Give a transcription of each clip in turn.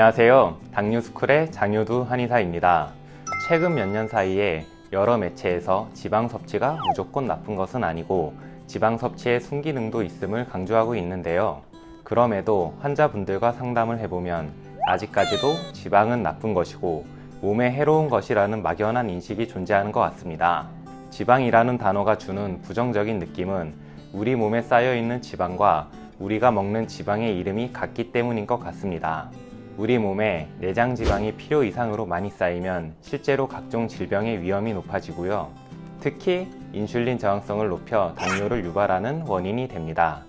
안녕하세요. 당뇨스쿨의 장효두 한의사입니다. 최근 몇 년 사이에 여러 매체에서 지방 섭취가 무조건 나쁜 것은 아니고 지방 섭취의 순기능도 있음을 강조하고 있는데요. 그럼에도 환자분들과 상담을 해보면 아직까지도 지방은 나쁜 것이고 몸에 해로운 것이라는 막연한 인식이 존재하는 것 같습니다. 지방이라는 단어가 주는 부정적인 느낌은 우리 몸에 쌓여 있는 지방과 우리가 먹는 지방의 이름이 같기 때문인 것 같습니다. 우리 몸에 내장 지방이 필요 이상으로 많이 쌓이면 실제로 각종 질병의 위험이 높아지고요. 특히 인슐린 저항성을 높여 당뇨를 유발하는 원인이 됩니다.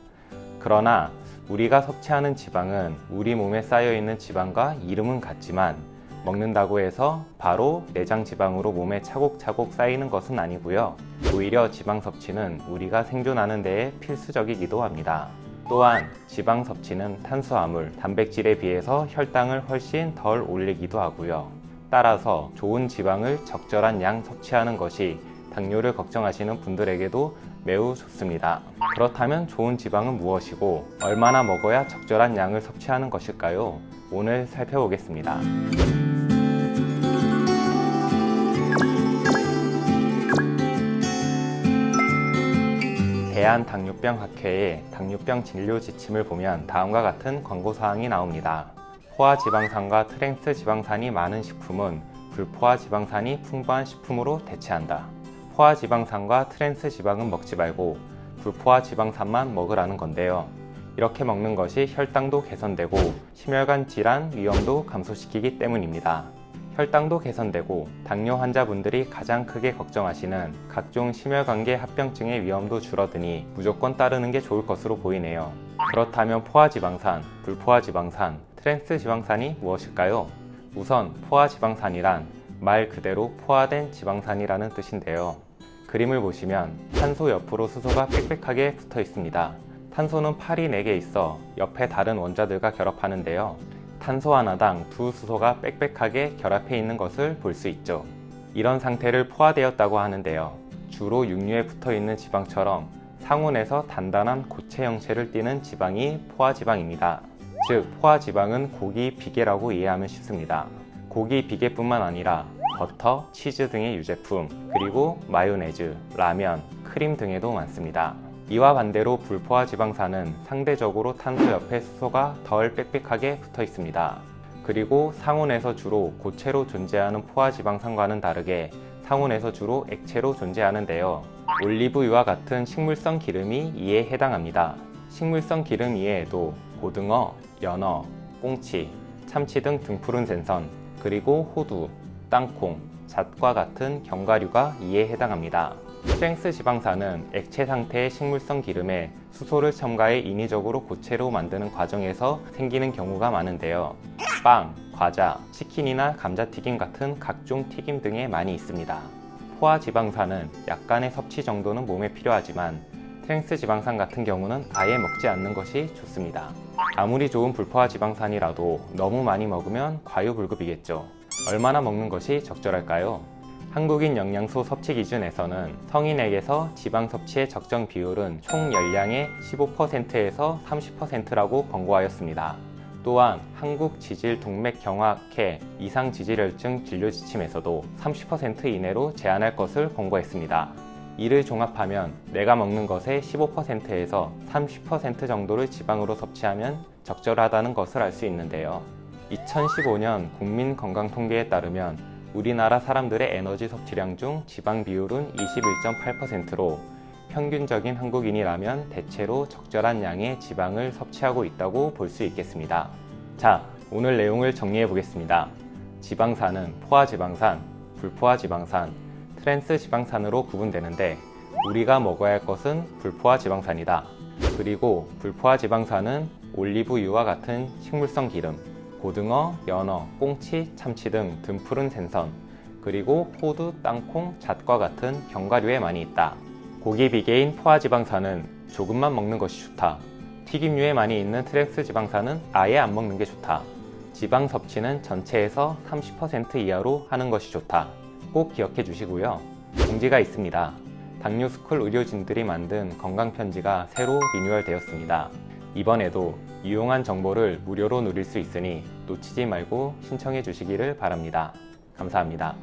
그러나 우리가 섭취하는 지방은 우리 몸에 쌓여 있는 지방과 이름은 같지만 먹는다고 해서 바로 내장 지방으로 몸에 차곡차곡 쌓이는 것은 아니고요. 오히려 지방 섭취는 우리가 생존하는 데에 필수적이기도 합니다. 또한 지방 섭취는 탄수화물, 단백질에 비해서 혈당을 훨씬 덜 올리기도 하고요. 따라서 좋은 지방을 적절한 양 섭취하는 것이 당뇨를 걱정하시는 분들에게도 매우 좋습니다. 그렇다면 좋은 지방은 무엇이고 얼마나 먹어야 적절한 양을 섭취하는 것일까요? 오늘 살펴보겠습니다. 대한당뇨병학회의 당뇨병 진료 지침을 보면 다음과 같은 광고 사항이 나옵니다. 포화 지방산과 트랜스 지방산이 많은 식품은 불포화 지방산이 풍부한 식품으로 대체한다. 포화 지방산과 트랜스 지방은 먹지 말고 불포화 지방산만 먹으라는 건데요. 이렇게 먹는 것이 혈당도 개선되고 심혈관 질환 위험도 감소시키기 때문입니다. 혈당도 개선되고 당뇨 환자분들이 가장 크게 걱정하시는 각종 심혈관계 합병증의 위험도 줄어드니 무조건 따르는 게 좋을 것으로 보이네요. 그렇다면 포화지방산, 불포화지방산, 트랜스 지방산이 무엇일까요? 우선 포화지방산이란 말 그대로 포화된 지방산이라는 뜻인데요. 그림을 보시면 탄소 옆으로 수소가 빽빽하게 붙어 있습니다. 탄소는 팔이 4개 있어 옆에 다른 원자들과 결합하는데요. 탄소 하나당 두 수소가 빽빽하게 결합해 있는 것을 볼 수 있죠. 이런 상태를 포화되었다고 하는데요. 주로 육류에 붙어 있는 지방처럼 상온에서 단단한 고체 형체를 띠는 지방이 포화지방입니다. 즉, 포화지방은 고기 비계라고 이해하면 쉽습니다. 고기 비계뿐만 아니라 버터, 치즈 등의 유제품, 그리고 마요네즈, 라면, 크림 등에도 많습니다. 이와 반대로 불포화 지방산은 상대적으로 탄소 옆에 수소가 덜 빽빽하게 붙어 있습니다. 그리고 상온에서 주로 고체로 존재하는 포화 지방산과는 다르게 상온에서 주로 액체로 존재하는데요. 올리브유와 같은 식물성 기름이 이에 해당합니다. 식물성 기름 이외에도 고등어, 연어, 꽁치, 참치 등 등푸른 생선, 그리고 호두, 땅콩, 잣과 같은 견과류가 이에 해당합니다. 트랭스 지방산은 액체 상태의 식물성 기름에 수소를 첨가해 인위적으로 고체로 만드는 과정에서 생기는 경우가 많은데요. 빵, 과자, 치킨이나 감자튀김 같은 각종 튀김 등에 많이 있습니다. 포화 지방산은 약간의 섭취 정도는 몸에 필요하지만 트랭스 지방산 같은 경우는 아예 먹지 않는 것이 좋습니다. 아무리 좋은 불포화 지방산이라도 너무 많이 먹으면 과유불급이겠죠. 얼마나 먹는 것이 적절할까요? 한국인 영양소 섭취 기준에서는 성인에게서 지방 섭취의 적정 비율은 총 열량의 15%에서 30%라고 권고하였습니다. 또한 한국 지질 동맥 경화학회 이상 지질혈증 진료 지침에서도 30% 이내로 제한할 것을 권고했습니다. 이를 종합하면 내가 먹는 것의 15%에서 30% 정도를 지방으로 섭취하면 적절하다는 것을 알 수 있는데요. 2015년 국민건강통계에 따르면 우리나라 사람들의 에너지 섭취량 중 지방 비율은 21.8%로 평균적인 한국인이라면 대체로 적절한 양의 지방을 섭취하고 있다고 볼 수 있겠습니다. 자, 오늘 내용을 정리해 보겠습니다. 지방산은 포화지방산, 불포화지방산, 트랜스 지방산으로 구분되는데 우리가 먹어야 할 것은 불포화지방산이다. 그리고 불포화지방산은 올리브유와 같은 식물성 기름, 고등어, 연어, 꽁치, 참치 등 등푸른 생선, 그리고 호두, 땅콩, 잣과 같은 견과류에 많이 있다. 고기 비계인 포화 지방산은 조금만 먹는 것이 좋다. 튀김류에 많이 있는 트랜스 지방산은 아예 안 먹는 게 좋다. 지방 섭취는 전체에서 30% 이하로 하는 것이 좋다. 꼭 기억해 주시고요. 공지가 있습니다. 당뇨스쿨 의료진들이 만든 건강편지가 새로 리뉴얼 되었습니다. 이번에도 유용한 정보를 무료로 누릴 수 있으니 놓치지 말고 신청해 주시기를 바랍니다. 감사합니다.